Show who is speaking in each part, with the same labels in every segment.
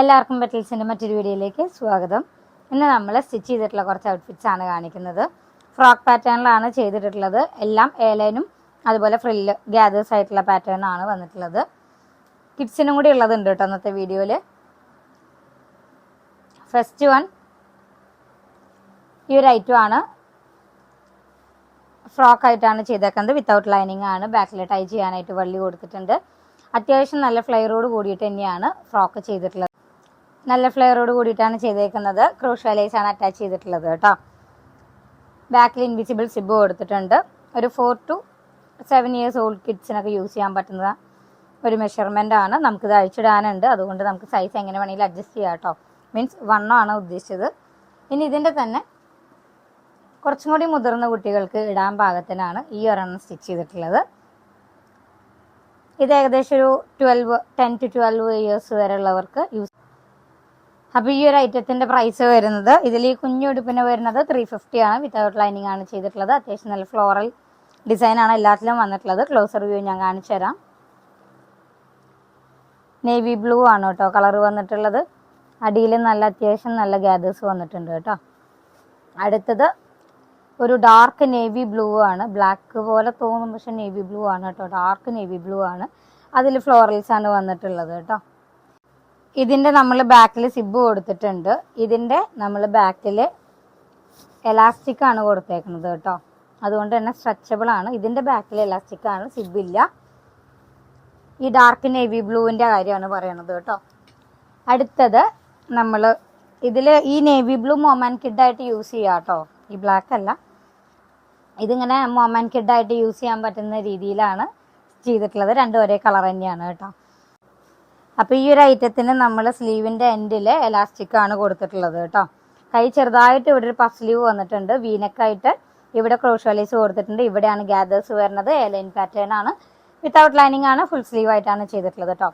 Speaker 1: എല്ലാവർക്കും പെറ്റൽസിന്റെ മറ്റൊരു വീഡിയോയിലേക്ക് സ്വാഗതം. ഇന്ന് നമ്മൾ സ്റ്റിച്ച് ചെയ്തിട്ടുള്ള കുറച്ച് ഔട്ട്ഫിറ്റ്സ് ആണ് കാണിക്കുന്നത്. ഫ്രോക്ക് പാറ്റേണിലാണ് ചെയ്തിട്ടുള്ളത്. എല്ലാം ഏലൈനും അതുപോലെ ഫ്രില്ല് ഗ്യാദേഴ്സ് ആയിട്ടുള്ള പാറ്റേൺ ആണ് വന്നിട്ടുള്ളത്. കിഡ്സിനും കൂടി ഉള്ളതുണ്ട് കേട്ടോ അന്നത്തെ വീഡിയോയിൽ ഫസ്റ്റ് വൺ ഈ ഒരു ഐറ്റം ആണ്. ഫ്രോക്ക് ആയിട്ടാണ് ചെയ്തേക്കുന്നത്. വിത്തൗട്ട് ലൈനിങ് ആണ്. ബാക്കിൽ ടൈ ചെയ്യാനായിട്ട് വള്ളി കൊടുത്തിട്ടുണ്ട്. അത്യാവശ്യം നല്ല ഫ്ലെയറോട് കൂടിയിട്ട് തന്നെയാണ് ഫ്രോക്ക് ചെയ്തിട്ടുള്ളത്. നല്ല ഫ്ലെയറോട് കൂടിയിട്ടാണ് ചെയ്തേക്കുന്നത്. ക്രൂഷ്യലൈസ് ആണ് അറ്റാച്ച് ചെയ്തിട്ടുള്ളത് കേട്ടോ. ബാക്കിൽ ഇൻവിസിബിൾ സിബ് കൊടുത്തിട്ടുണ്ട്. ഒരു four to seven years old കിഡ്സിനൊക്കെ use ചെയ്യാൻ പറ്റുന്ന ഒരു മെഷർമെന്റ് ആണ്. നമുക്കിത് അഴിച്ചിടാനുണ്ട്. അതുകൊണ്ട് നമുക്ക് സൈസ് എങ്ങനെ വേണമെങ്കിലും അഡ്ജസ്റ്റ് ചെയ്യാം കേട്ടോ. മീൻസ് വണ്ണമാണ് ഉദ്ദേശിച്ചത്. ഇനി ഇതിന്റെ തന്നെ കുറച്ചും കൂടി മുതിർന്ന കുട്ടികൾക്ക് ഇടാൻ പാകത്തിനാണ് ഈ ഒരെണ്ണം സ്റ്റിച്ച് ചെയ്തിട്ടുള്ളത്. ഇത് ഏകദേശം ഒരു twelve ten to twelve years വരെ ഉള്ളവർക്ക് യൂസ് അപ്പോൾ ഈ ഒരു ഐറ്റത്തിന്റെ പ്രൈസ് വരുന്നത് ഇതിൽ ഈ കുഞ്ഞുടുപ്പിന് വരുന്നത് ത്രീ ഫിഫ്റ്റി ആണ്. വിത്തൗട്ട് ലൈനിങ് ആണ് ചെയ്തിട്ടുള്ളത്. അത്യാവശ്യം നല്ല ഫ്ലോറൽ ഡിസൈനാണ് എല്ലാത്തിലും വന്നിട്ടുള്ളത്. ക്ലോസർ വ്യൂ ഞാൻ കാണിച്ചു തരാം. നേവി ബ്ലൂ ആണ് കേട്ടോ കളർ വന്നിട്ടുള്ളത്. അടിയിൽ നല്ല അത്യാവശ്യം നല്ല ഗ്യാദേഴ്സ് വന്നിട്ടുണ്ട് കേട്ടോ. അടുത്തത് ഒരു ഡാർക്ക് നേവി ബ്ലൂ ആണ്. ബ്ലാക്ക് പോലെ തോന്നും പക്ഷെ നേവി ബ്ലൂ ആണ് കേട്ടോ. ഡാർക്ക് നേവി ബ്ലൂ ആണ്. അതിൽ ഫ്ലോറൽസ് ആണ് വന്നിട്ടുള്ളത് കേട്ടോ. ഇതിന്റെ നമ്മൾ ബാക്കിൽ സിബ് കൊടുത്തിട്ടുണ്ട്. ഇതിന്റെ നമ്മൾ ബാക്കിൽ എലാസ്റ്റിക് ആണ് കൊടുത്തേക്കുന്നത് കേട്ടോ. അതുകൊണ്ട് തന്നെ സ്ട്രെച്ചബിൾ ആണ്. ഇതിന്റെ ബാക്കിൽ എലാസ്റ്റിക് ആണ് സിബ് ഇല്ല. ഈ ഡാർക്ക് നേവി ബ്ലൂവിന്റെ കാര്യമാണ് പറയണത് കേട്ടോ. അടുത്തത് നമ്മൾ ഇതിൽ ഈ നേവി ബ്ലൂ മൊമാൻ കിഡായിട്ട് യൂസ് ചെയ്യാം കേട്ടോ. ഈ ബ്ലാക്ക് അല്ല. ഇതിങ്ങനെ മൊമാൻ കിഡായിട്ട് യൂസ് ചെയ്യാൻ പറ്റുന്ന രീതിയിലാണ് ചെയ്തിട്ടുള്ളത്. രണ്ടും ഒരേ കളർ തന്നെയാണ് കേട്ടോ. അപ്പോൾ ഈ ഒരു ഐറ്റത്തിന് നമ്മൾ സ്ലീവിന്റെ എൻഡിൽ ആണ് കൊടുത്തിട്ടുള്ളത് കേട്ടോ. കൈ ചെറുതായിട്ട് ഇവിടെ ഒരു പഫ് സ്ലീവ് വന്നിട്ടുണ്ട്. വീനക്കായിട്ട് ഇവിടെ ക്രോഷോലൈസ് കൊടുത്തിട്ടുണ്ട്. ഇവിടെയാണ് ഗ്യാദേഴ്സ് വരുന്നത്. എലൈൻ പാറ്റേൺ ആണ്. വിത്തൗട്ട് ലൈനിങ് ആണ് ഫുൾ സ്ലീവ് ആയിട്ടാണ് ചെയ്തിട്ടുള്ളത് കേട്ടോ.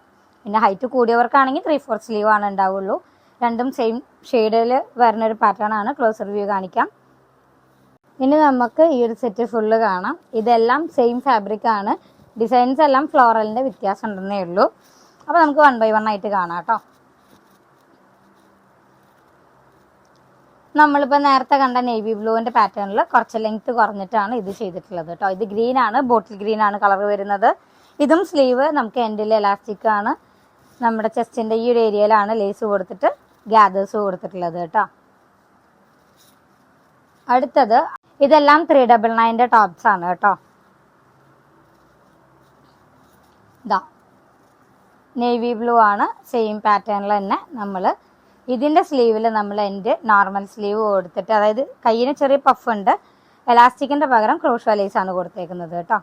Speaker 1: പിന്നെ ഹൈറ്റ് കൂടിയവർക്കാണെങ്കിൽ ത്രീ ഫോർ സ്ലീവ് ആണ് ഉണ്ടാവുള്ളൂ. രണ്ടും സെയിം ഷെയ്ഡിൽ വരുന്ന ഒരു പാറ്റേൺ ആണ്. ക്ലോസർ വ്യൂ കാണിക്കാം. ഇനി നമുക്ക് ഈ ഒരു സെറ്റ് ഫുള്ള് കാണാം. ഇതെല്ലാം സെയിം ഫാബ്രിക് ആണ്. ഡിസൈൻസ് എല്ലാം ഫ്ലോറലിന്റെ വ്യത്യാസം ഉണ്ടെന്നേ ഉള്ളൂ. അപ്പോൾ നമുക്ക് വൺ ബൈ വൺ ആയിട്ട് കാണാം കേട്ടോ. നമ്മളിപ്പോൾ നേരത്തെ കണ്ട നേവി ബ്ലൂവിന്റെ പാറ്റേണിൽ കുറച്ച് ലെങ്ത് കുറഞ്ഞിട്ടാണ് ഇത് ചെയ്തിട്ടുള്ളത് കേട്ടോ. ഇത് ഗ്രീൻ ആണ് ബോട്ടിൽ ഗ്രീൻ ആണ് കളർ വരുന്നത്. ഇതും സ്ലീവ് നമുക്ക് എൻഡിൽ എലാസ്റ്റിക് ആണ്. നമ്മുടെ ചെസ്റ്റിന്റെ ഈ ഒരു ഏരിയയിലാണ് ലേസ് കൊടുത്തിട്ട് ഗ്യാദേഴ്സ് കൊടുത്തിട്ടുള്ളത് കേട്ടോ. അടുത്തത് ഇതെല്ലാം ത്രീ ഡബിൾ നയന്റെ ടോപ്സ് ആണ് കേട്ടോ. ഇതാ. നേവി ബ്ലൂ ആണ്. സെയിം പാറ്റേണിൽ തന്നെ നമ്മൾ ഇതിന്റെ സ്ലീവിൽ നമ്മൾ എന്റെ നോർമൽ സ്ലീവ് കൊടുത്തിട്ട് അതായത് കയ്യിന് ചെറിയ പഫ് ഉണ്ട്. എലാസ്റ്റിക്കിന്റെ പകരം ക്രോഷ് വലൈസ് ആണ് കൊടുത്തേക്കുന്നത് കേട്ടോ.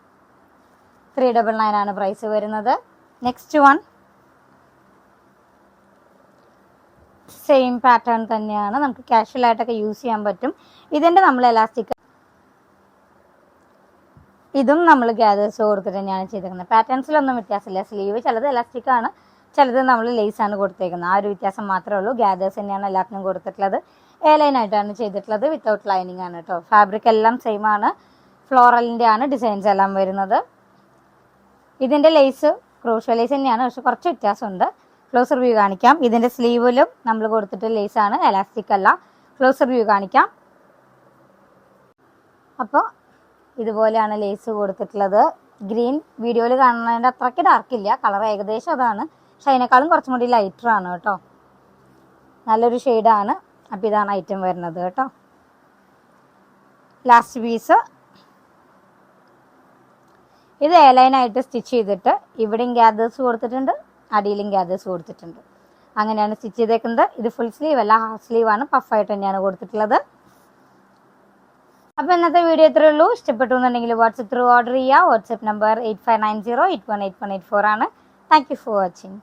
Speaker 1: ത്രീ ഡബിൾ നയൻ ആണ് പ്രൈസ് വരുന്നത്. നെക്സ്റ്റ് വൺ സെയിം പാറ്റേൺ തന്നെയാണ്. നമുക്ക് കാഷ്വൽ ആയിട്ടൊക്കെ യൂസ് ചെയ്യാൻ പറ്റും. ഇതിന്റെ നമ്മൾ എലാസ്റ്റിക് ഇതും നമ്മൾ ഗ്യാദേഴ്സ് കൊടുത്തിട്ട് തന്നെയാണ് ചെയ്തേക്കുന്നത്. പാറ്റേൺസിലൊന്നും വ്യത്യാസമില്ല. സ്ലീവ് ചിലത് എലാസ്റ്റിക് ആണ് ചിലത് നമ്മൾ ലേസ് ആണ് കൊടുത്തേക്കുന്നത്. ആ ഒരു വ്യത്യാസം മാത്രമേ ഉള്ളൂ. ഗ്യാദേഴ്സ് തന്നെയാണ് എല്ലാത്തിനും കൊടുത്തിട്ടുള്ളത്. എ ലൈൻ ആയിട്ടാണ് ചെയ്തിട്ടുള്ളത്. വിത്തൗട്ട് ലൈനിങ് ആണ് കേട്ടോ ഫാബ്രിക് എല്ലാം സെയിം ആണ്. ഫ്ലോറലിന്റെ ആണ് ഡിസൈൻസ് എല്ലാം വരുന്നത്. ഇതിന്റെ ലേസ് ക്രോഷ്യോ ലേസ് തന്നെയാണ്. പക്ഷെ കുറച്ച് വ്യത്യാസമുണ്ട്. ക്ലോസർ വ്യൂ കാണിക്കാം. ഇതിന്റെ സ്ലീവിലും നമ്മൾ കൊടുത്തിട്ട് ലേസാണ് എലാസ്റ്റിക് അല്ല. ക്ലോസർ വ്യൂ കാണിക്കാം. അപ്പോൾ ഇതുപോലെയാണ് ലേസ് കൊടുത്തിട്ടുള്ളത്. ഗ്രീൻ വീഡിയോയിൽ കാണുന്നതിന്റെ അത്രയ്ക്ക് ഡാർക്കില്ല കളർ ഏകദേശം അതാണ്. പക്ഷെ അതിനേക്കാളും കുറച്ചും കൂടി ലൈറ്റർ ആണ് കേട്ടോ. നല്ലൊരു ഷെയ്ഡാണ് അപ്പോൾ ഇതാണ് ഐറ്റം വരുന്നത് കേട്ടോ. ലാസ്റ്റ് പീസ് ഇത് എലൈനായിട്ട് സ്റ്റിച്ച് ചെയ്തിട്ട് ഇവിടെയും ഗ്യാദേഴ്സ് കൊടുത്തിട്ടുണ്ട് അടിയിലും ഗ്യാദേഴ്സ് കൊടുത്തിട്ടുണ്ട്. അങ്ങനെയാണ് സ്റ്റിച്ച് ചെയ്തേക്കുന്നത്. ഇത് ഫുൾ സ്ലീവ് അല്ല ഹാഫ് സ്ലീവാണ് പഫായിട്ട് തന്നെയാണ് കൊടുത്തിട്ടുള്ളത്. അപ്പോൾ ഇന്നത്തെ വീഡിയോ ഇത്രയേ ഉള്ളൂ. ഇഷ്ടപ്പെട്ടു എന്നുണ്ടെങ്കിൽ വാട്സപ്പ് ത്രൂ ഓർഡർ ചെയ്യുക WhatsApp number eight five nine zero eight one eight one eight four ആണ്. Thank you for watching